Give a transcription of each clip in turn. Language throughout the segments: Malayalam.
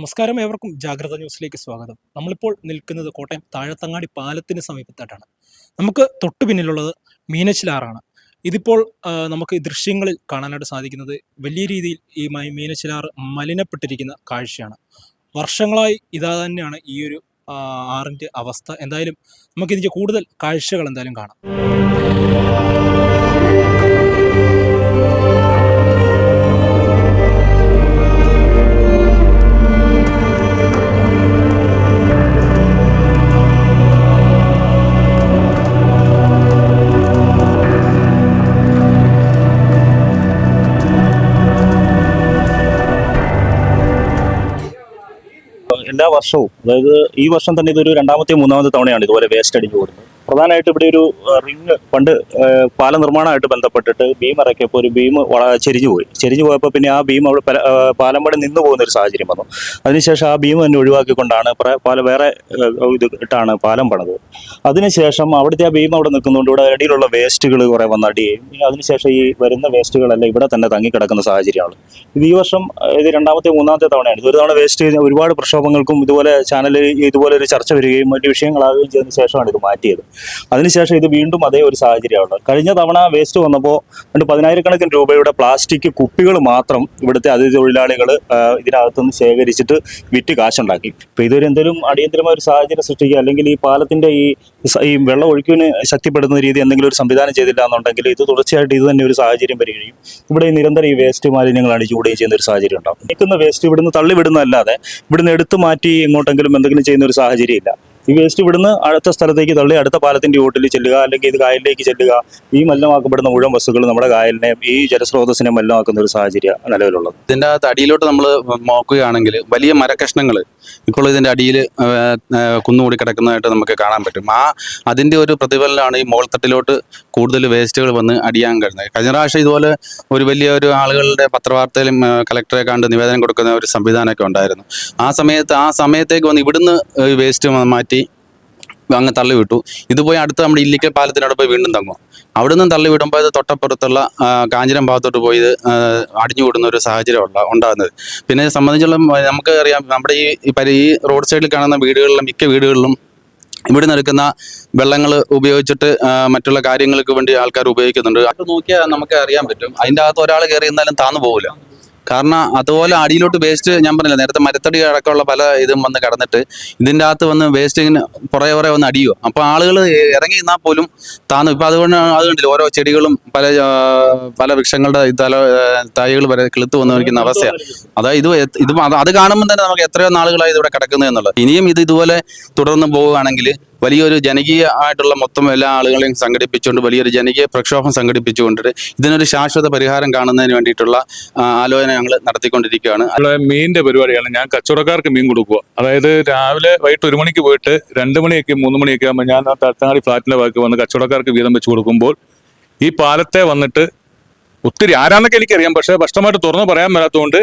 നമസ്കാരം ഏവർക്കും ജാഗ്രത ന്യൂസിലേക്ക് സ്വാഗതം. നമ്മളിപ്പോൾ നിൽക്കുന്നത് കോട്ടയം താഴത്തങ്ങാടി പാലത്തിന് സമീപത്തായിട്ടാണ്. നമുക്ക് തൊട്ടു പിന്നിലുള്ളത് മീനച്ചിലാറാണ്. ഇതിപ്പോൾ നമുക്ക് ദൃശ്യങ്ങളിൽ കാണാനായിട്ട് സാധിക്കുന്നത് വലിയ രീതിയിൽ ഈ മീനച്ചിലാറ് മലിനപ്പെട്ടിരിക്കുന്ന കാഴ്ചയാണ്. വർഷങ്ങളായി ഇതാ തന്നെയാണ് ഈ ഒരു ആറിന്റെ അവസ്ഥ. എന്തായാലും നമുക്കിതിന്റെ കൂടുതൽ കാഴ്ചകൾ എന്തായാലും കാണാം. വർഷവും. അതായത് ഈ വർഷം തന്നെ ഇതൊരു രണ്ടാമത്തെ മൂന്നാമത്തെ തവണയാണ് ഇതുപോലെ വേസ്റ്റ് അടിഞ്ഞു കൂടുന്നത് പ്രധാനമായിട്ട് ഇവിടെ ഒരു റിങ് പണ്ട് പാല നിർമ്മാണമായിട്ട് ബന്ധപ്പെട്ടിട്ട് ബീം ഇറക്കിയപ്പോൾ ഒരു ബീം ചെരിഞ്ഞു പോയി. ചെരിഞ്ഞു പോയപ്പോൾ പിന്നെ ആ ബീം അവിടെ പാലം പണി നിന്ന് പോകുന്ന ഒരു സാഹചര്യം വന്നു. അതിനുശേഷം ആ ബീം തന്നെ ഒഴിവാക്കിക്കൊണ്ടാണ് പാല വേറെ ഇത് ഇട്ടാണ് പാലം പണിത് അതിനുശേഷം അവിടുത്തെ ആ ബീം അവിടെ നിൽക്കുന്നതുകൊണ്ട് ഇവിടെ ഇടയിലുള്ള വേസ്റ്റുകൾ കുറെ വന്ന് അടിയുകയും പിന്നെ അതിനുശേഷം ഈ വരുന്ന വേസ്റ്റുകളെല്ലാം ഇവിടെ തന്നെ തങ്ങിക്കിടക്കുന്ന സാഹചര്യമാണ്. ഇത് ഈ വർഷം ഇത് രണ്ടാമത്തെ മൂന്നാമത്തെ തവണയാണ്. ഒരു തവണ വേസ്റ്റ് ഒരുപാട് പ്രക്ഷോഭങ്ങൾക്കും ഇതുപോലെ ചാനലിൽ ഇതുപോലെ ഒരു ചർച്ച വരികയും മറ്റു വിഷയങ്ങളാകുകയും ചെയ്തതിനു ശേഷമാണ് ഇത് മാറ്റിയത്. അതിനുശേഷം ഇത് വീണ്ടും അതേ ഒരു സാഹചര്യമാണ്. കഴിഞ്ഞ തവണ വേസ്റ്റ് വന്നപ്പോൾ രണ്ട് പതിനായിരക്കണക്കിന് രൂപയുടെ പ്ലാസ്റ്റിക് കുപ്പികൾ മാത്രം ഇവിടുത്തെ അതിഥി തൊഴിലാളികൾ ഇതിനകത്തുനിന്ന് ശേഖരിച്ചിട്ട് വിറ്റ് കാശുണ്ടാക്കി. അപ്പോൾ ഇതൊരു എന്തെങ്കിലും അടിയന്തരമായ ഒരു സാഹചര്യം സൃഷ്ടിക്കുക അല്ലെങ്കിൽ ഈ പാലത്തിന്റെ ഈ ഈ വെള്ളം ഒഴുക്കിന് ശക്തിപ്പെടുന്ന രീതി എന്തെങ്കിലും ഒരു സംവിധാനം ചെയ്തില്ല എന്നുണ്ടെങ്കിൽ ഇത് തുടർച്ചയായിട്ട് ഇത് തന്നെ ഒരു സാഹചര്യം വരികയും ഇവിടെ നിരന്തരം ഈ വേസ്റ്റ് മാലിന്യങ്ങൾ അടിച്ചുകൂടുകയും ചെയ്യുന്ന ഒരു സാഹചര്യം ഉണ്ടാകും നിൽക്കുന്ന വേസ്റ്റ് ഇവിടുന്ന് തള്ളിവിടുന്നതല്ലാതെ ഇവിടുന്ന് എടുത്തു മാറ്റി ഇങ്ങോട്ടെങ്കിലും എന്തെങ്കിലും ചെയ്യുന്ന ഒരു സാഹചര്യം ഇല്ല ഈ വേസ്റ്റ് ഇവിടുന്ന് അടുത്ത സ്ഥലത്തേക്ക് തള്ളി അടുത്ത പാലത്തിന്റെ ഓട്ടിൽ ചെല്ലുക അല്ലെങ്കിൽ ഇത് കായലിലേക്ക് ചെല്ലുക ഈ മലിനമാക്കപ്പെടുന്ന മുഴുവൻ വസ്തുക്കൾ നമ്മുടെ കായലിനെ ഈ ജലസ്രോതസ്സിനെ മലിനമാക്കുന്ന ഒരു സാഹചര്യം നിലവിലുള്ളത്. ഇതിന്റെ അടിയിലോട്ട് നമ്മൾ നോക്കുകയാണെങ്കിൽ വലിയ മരക്കഷ്ണങ്ങൾ ഇപ്പോൾ ഇതിന്റെ അടിയിൽ കുന്നുകൂടി കിടക്കുന്നതായിട്ട് നമുക്ക് കാണാൻ പറ്റും. ആ അതിന്റെ ഒരു പ്രതിഫലനമാണ് ഈ മോൾത്തട്ടിലോട്ട് കൂടുതൽ വേസ്റ്റുകൾ വന്ന് അടിയാൻ കഴിയുന്നത്. കഴിഞ്ഞ പ്രാവശ്യം ഇതുപോലെ ഒരു വലിയ ഒരു ആളുകളുടെ പത്രവാർത്തയിലും കലക്ടറെ കണ്ട് നിവേദനം കൊടുക്കുന്ന ഒരു സംവിധാനമൊക്കെ ഉണ്ടായിരുന്നു. ആ സമയത്ത് ആ സമയത്തേക്ക് വന്ന് ഇവിടുന്ന് വേസ്റ്റ് മാറ്റി അങ്ങ് തള്ളി വിട്ടു ഇത് പോയി അടുത്ത നമ്മുടെ ഇല്ലിക്കൽ പാലത്തിനോട് പോയി വീണ്ടും തങ്ങും. അവിടെ നിന്നും തള്ളി വിടുമ്പോൾ ഇത് തൊട്ടപ്പുറത്തുള്ള കാഞ്ഞിരം ഭാഗത്തോട്ട് പോയി അടിഞ്ഞു കൂടുന്ന ഒരു സാഹചര്യം ഉള്ള ഉണ്ടാകുന്നത്. പിന്നെ സംബന്ധിച്ചുള്ള നമുക്ക് അറിയാം നമ്മുടെ ഈ ഈ റോഡ് സൈഡിൽ കാണുന്ന വീടുകളിലും മിക്ക വീടുകളിലും ഇവിടെ നിൽക്കുന്ന വെള്ളങ്ങൾ ഉപയോഗിച്ചിട്ട് മറ്റുള്ള കാര്യങ്ങൾക്ക് വേണ്ടി ആൾക്കാർ ഉപയോഗിക്കുന്നുണ്ട്. അത് നോക്കിയാൽ നമുക്ക് അറിയാൻ പറ്റും. അതിന്റെ അകത്ത് ഒരാൾ കയറി എന്നാലും താന്നു പോകില്ല കാരണം അതുപോലെ അടിയിലോട്ട് വേസ്റ്റ് ഞാൻ പറഞ്ഞില്ല നേരത്തെ മരത്തടി അടക്കമുള്ള പല ഇതും വന്ന് കടന്നിട്ട് ഇതിന്റെ അകത്ത് വന്ന് വേസ്റ്റ് ഇങ്ങനെ പുറകെ പുറകെ വന്ന് അടിയോ അപ്പോൾ ആളുകൾ ഇറങ്ങി നിന്നാൽ പോലും താന്നു. ഇപ്പം അതുകൊണ്ട് അത് കണ്ടില്ല ഓരോ ചെടികളും പല പല വൃക്ഷങ്ങളുടെ തല തൈകൾ വരെ കിളുത്ത് വന്ന് നിൽക്കുന്ന അവസ്ഥയാണ് അതായത് ഇത് ഇത് അത് അത് കാണുമ്പോൾ തന്നെ നമുക്ക് എത്രയോ നാളുകളായി ഇതിവിടെ കിടക്കുന്നത് എന്നുള്ളത്. ഇനിയും ഇത് ഇതുപോലെ തുടർന്ന് പോവുകയാണെങ്കിൽ വലിയൊരു ജനകീയ ആയിട്ടുള്ള മൊത്തം എല്ലാ ആളുകളെയും സംഘടിപ്പിച്ചുകൊണ്ട് വലിയൊരു ജനകീയ പ്രക്ഷോഭം സംഘടിപ്പിച്ചുകൊണ്ടിട്ട് ഇതിനൊരു ശാശ്വത പരിഹാരം കാണുന്നതിന് വേണ്ടിയിട്ടുള്ള ആലോചന ഞങ്ങൾ നടത്തിക്കൊണ്ടിരിക്കുകയാണ്. മീനിന്റെ പരിപാടിയാണ്. ഞാൻ കച്ചവടക്കാർക്ക് മീൻ കൊടുക്കുക. അതായത് രാവിലെ വൈകിട്ട് ഒരു മണിക്ക് പോയിട്ട് രണ്ട് മണിയൊക്കെ മൂന്ന് മണിയൊക്കെ ആകുമ്പോൾ ഞാൻ ആ തട്ടാടി ഫ്ലാറ്റിന്റെ ഭാഗത്ത് വന്ന് കച്ചവടക്കാർക്ക് വീതം വെച്ച് കൊടുക്കുമ്പോൾ ഈ പാലത്തെ വന്നിട്ട് ഒത്തിരി ആരാന്നൊക്കെ എനിക്കറിയാം. പക്ഷേ സ്പഷ്ടമായിട്ട് തുറന്നു പറയാൻ മേലാത്തതുകൊണ്ട്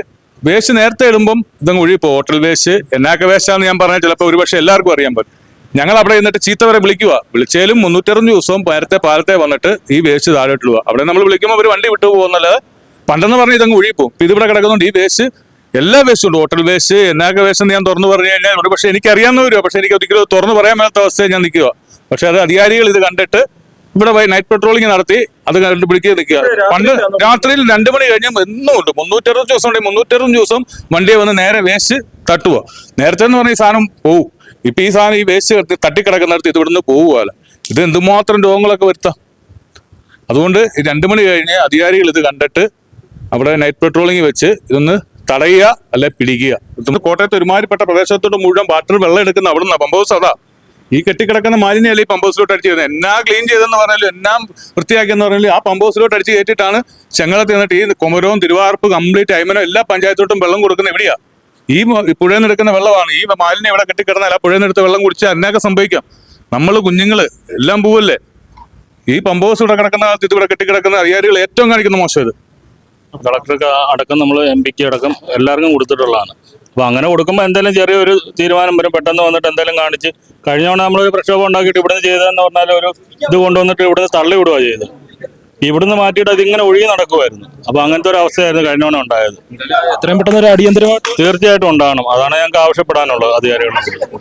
വേസ്റ്റ് നേരത്തെ ഇടുമ്പം ഇതങ്ങ് ഒഴിപ്പോ ഹോട്ടൽ വേസ്റ്റ് എന്നാക്ക വേസ്റ്റാന്ന് ഞാൻ പറഞ്ഞാൽ ചിലപ്പോൾ ഒരുപക്ഷെ എല്ലാവർക്കും അറിയാൻ പറ്റും. ഞങ്ങൾ അവിടെ നിന്നിട്ട് ചീത്ത വരെ വിളിക്കുക വിളിച്ചാലും മുന്നൂറ്ററുപത് ദിവസവും നേരത്തെ പാലത്തെ വന്നിട്ട് ഈ വേസ്റ്റ് താഴോട്ട് പോവുക അവിടെ നമ്മൾ വിളിക്കുമ്പോൾ ഒരു വണ്ടി വിട്ടു പോകുന്നല്ലാതെ പണ്ടെന്ന് പറഞ്ഞാൽ ഇതങ്ങ് ഒഴിപ്പോവും ഇപ്പൊ ഇതിവിടെ കിടക്കുന്നുണ്ട് ഈ വേസ്റ്റ്. എല്ലാ വേസ്റ്റും ഉണ്ട്. ഹോട്ടൽ വേസ്റ്റ് എന്നാക്ക വേസ്റ്റ് ഞാൻ തുറന്നു പറഞ്ഞു കഴിഞ്ഞാൽ ഒരു പക്ഷേ എനിക്ക് വരുമോ പക്ഷേ എനിക്ക് ഒരിക്കലും തുറന്നു പറയാൻ മേലാത്ത അവസ്ഥയിൽ ഞാൻ നിൽക്കുക പക്ഷെ അത് അധികാരികൾ ഇത് കണ്ടിട്ട് ഇവിടെ നൈറ്റ് പെട്രോളിംഗ് നടത്തി അത് കണ്ടുപിടിക്കുക നിൽക്കുക പണ്ട് രാത്രിയിൽ രണ്ടു മണി കഴിഞ്ഞാൽ എന്നും ഉണ്ട്. മുന്നൂറ്ററുപത് ദിവസം ഉണ്ടെങ്കിൽ മുന്നൂറ്ററുപത് ദിവസം വണ്ടിയെ വന്ന് നേരെ വേസ്റ്റ് തട്ടുക നേരത്തെ എന്ന് പറഞ്ഞ ഈ സാധനം പോവും. ഇപ്പൊ ഈ സാധനം ഈ വേസ്റ്റ് തട്ടിക്കിടക്കുന്നിടത്ത് ഇത് ഇവിടുന്ന് പോവുകയല്ല. ഇത് എന്തുമാത്രം രോഗങ്ങളൊക്കെ വരുത്താം? അതുകൊണ്ട് രണ്ടു മണി കഴിഞ്ഞ് അധികാരികൾ ഇത് കണ്ടിട്ട് അവിടെ നൈറ്റ് പെട്രോളിംഗ് വെച്ച് ഇതൊന്ന് തടയുക അല്ലെ പിടിക്കുക. കോട്ടയത്ത് ഒരുമാതിരിപ്പെട്ട പ്രദേശത്തോട്ട് മുഴുവൻ വാട്ടർ വെള്ളം എടുക്കുന്ന അവിടെ നിന്ന് പമ്പ് ഹൗസ് അതാ. ഈ കെട്ടിക്കിടക്കുന്ന മാലിന്യല്ലേ ഈ പമ്പ് ഹൗസിലോട്ട് അടിച്ച് കയറുന്നത് എന്നാ ക്ലീൻ ചെയ്തെന്ന് പറഞ്ഞാലും എന്നാ വൃത്തിയാക്കിയെന്ന് പറഞ്ഞാലും ആ പമ്പ് ഹൗസിലോട്ട് അടിച്ച് കയറ്റിയിട്ടാണ് ചെങ്ങളത്ത് നിന്നിട്ട് ഈ കുമരവും തിരുവാർപ്പ് കംപ്ലീറ്റ് അയമനോ എല്ലാ പഞ്ചായത്തോട്ടും വെള്ളം കൊടുക്കുന്ന എവിടെയാ ഈ പുഴയിൽ നിന്ന് എടുക്കുന്ന വെള്ളമാണ്. ഈ മാലിന്യം ഇവിടെ കെട്ടിക്കിടന്നാൽ ആ പുഴയിൽ നിന്ന് എടുത്ത് വെള്ളം കുടിച്ചാൽ എന്നൊക്കെ സംഭവിക്കാം. നമ്മൾ കുഞ്ഞുങ്ങൾ എല്ലാം പോവല്ലേ? ഈ പമ്പ് ഹൗസ് ഇവിടെ കിടക്കുന്ന കാലത്ത് ഇത് ഇവിടെ കെട്ടിക്കിടക്കുന്ന അധികാരികൾ ഏറ്റവും കാണിക്കുന്ന മോശം ഇത്. കളക്ടർക്ക് അടക്കം നമ്മൾ എം പിക്ക് അടക്കം എല്ലാവർക്കും കൊടുത്തിട്ടുള്ളതാണ്. അപ്പൊ അങ്ങനെ കൊടുക്കുമ്പോൾ എന്തെങ്കിലും ചെറിയൊരു തീരുമാനം വരും. പെട്ടെന്ന് വന്നിട്ട് എന്തെങ്കിലും കാണിച്ച് കഴിഞ്ഞ തവണ നമ്മളൊരു പ്രക്ഷോഭം ഉണ്ടാക്കിയിട്ട് ഇവിടുന്ന് ചെയ്തതെന്ന് പറഞ്ഞാൽ ഒരു ഇത് കൊണ്ടുവന്നിട്ട് ഇവിടുന്ന് തള്ളി വിടുകയാണ് ചെയ്തത്. ഇവിടുന്ന് മാറ്റിയിട്ട് അതിങ്ങനെ ഒഴുകി നടക്കുമായിരുന്നു അപ്പൊ അങ്ങനത്തെ ഒരു അവസ്ഥയായിരുന്നു കഴിഞ്ഞ തവണ ഉണ്ടായത് എത്രയും പെട്ടെന്ന് ഒരു അടിയന്തരമായിട്ട് തീർച്ചയായിട്ടും ഉണ്ടാകണം. അതാണ് ഞങ്ങൾക്ക് ആവശ്യപ്പെടാനുള്ളത് അധികാരികളോട്